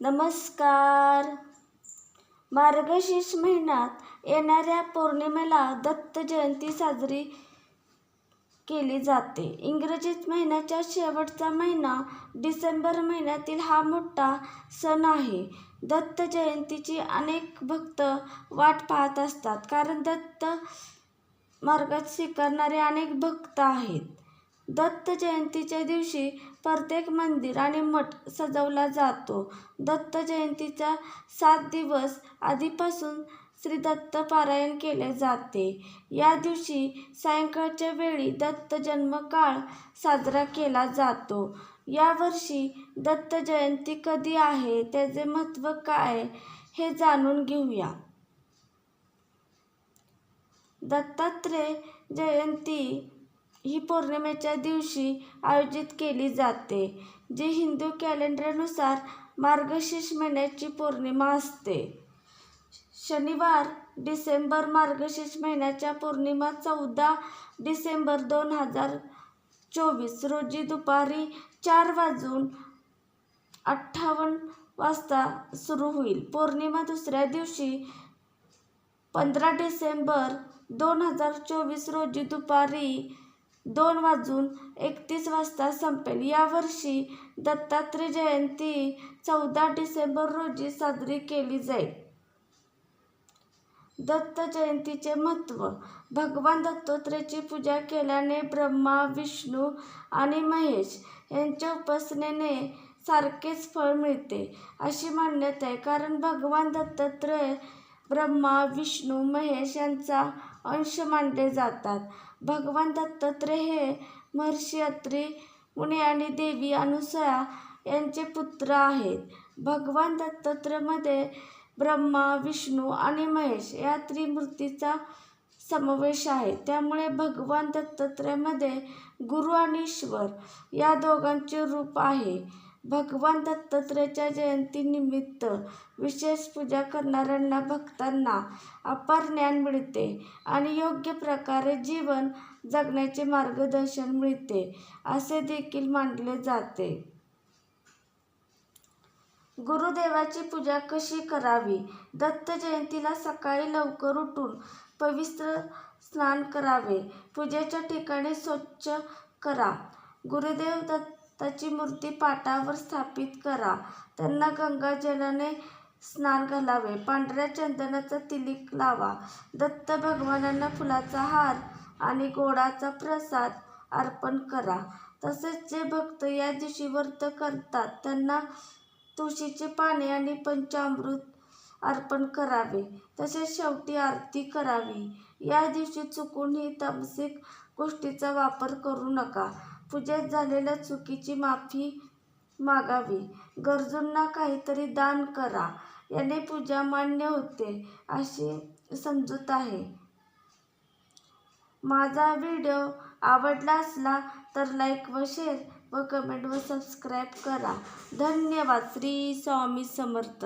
नमस्कार. मार्गशीर्ष महिन्यात येणाऱ्या पौर्णिमेला दत्त जयंती साजरी केली जाते. इंग्रजीत महिन्याच्या शेवटचा महिना डिसेंबर महिन्यातील हा मोठा सण आहे. दत्त जयंतीची अनेक भक्त वाट पाहत असतात कारण दत्त मार्गात स्वीकारणारे अनेक भक्त आहेत. दत्त जयंतीच्या दिवशी प्रत्येक मंदिर आणि मठ सजवला जातो. दत्त जयंतीचा सात दिवस आधीपासून श्री दत्त पारायण केले जाते. या दिवशी सायंकाळच्या वेळी दत्त जन्मकाळ साजरा केला जातो. यावर्षी दत्त जयंती कधी आहे त्याचे महत्त्व काय हे जाणून घेऊया. दत्तात्रेय जयंती ही पौर्णिमेच्या दिवशी आयोजित केली जाते जी हिंदू कॅलेंडरनुसार मार्गशीर्ष महिन्याची पौर्णिमा असते. शनिवार डिसेंबर मार्गशीर्ष महिन्याच्या पौर्णिमा चौदा डिसेंबर दोन हजार चोवीस रोजी दुपारी चार वाजून अठ्ठावन्न वाजता सुरू होईल. पौर्णिमा दुसऱ्या दिवशी पंधरा डिसेंबर दोन हजार चोवीस रोजी दुपारी दोन वाजून एकतीस वाजता संपेल. यावर्षी दत्तात्रेय जयंती चौदा डिसेंबर रोजी साजरी केली जाईल. दत्त जयंतीचे महत्त्व. भगवान दत्तात्रेयाची पूजा केल्याने ब्रह्मा विष्णू आणि महेश यांच्या उपासनेने सारखेच फळ मिळते अशी मान्यता आहे. कारण भगवान दत्तात्रय ब्रह्मा विष्णू महेश यांचा अंश मानले जातात. भगवान दत्तात्रेय हे महर्षी अत्री मुनी आणि देवी अनुसया यांचे पुत्र आहेत. भगवान दत्तात्रयमध्ये ब्रह्मा विष्णू आणि महेश या त्रिमूर्तीचा समावेश आहे. त्यामुळे भगवान दत्तात्रयमध्ये गुरु आणि ईश्वर या दोघांचे रूप आहे. भगवान दत्तात्रेयाच्या जयंतीनिमित्त विशेष पूजा करणाऱ्यांना भक्तांना अपार ज्ञान मिळते आणि योग्य प्रकारे जीवन जगण्याचे मार्गदर्शन मिळते असे देखील मानले जाते. गुरुदेवाची पूजा कशी करावी? दत्त जयंतीला सकाळी लवकर उठून पवित्र स्नान करावे. पूजेच्या ठिकाणी स्वच्छ करा. गुरुदेव त्याची मूर्ती पाटावर स्थापित करा. त्यांना गंगाजलाने स्नान घालावे. पांढऱ्या चंदनाचा तिलिक लावा. दत्त भगवानांना फुलाचा हार आणि गोडाचा प्रसाद अर्पण करा. तसेच जे भक्त या दिवशी व्रत करतात त्यांना तुळशीचे पाने आणि पंचामृत अर्पण करावे. तसेच शेवटी आरती करावी. या दिवशी चुकूनही तामसिक गोष्टीचा वापर करू नका. पूजेत झालेल्या चुकीची माफी मागावी. गरजूंना काहीतरी दान करा. याने पूजा मान्य होते अशी समजूत आहे. माझा व्हिडिओ आवडला असला तर लाईक व शेअर व कमेंट व सबस्क्राईब करा. धन्यवाद. श्री स्वामी समर्थ.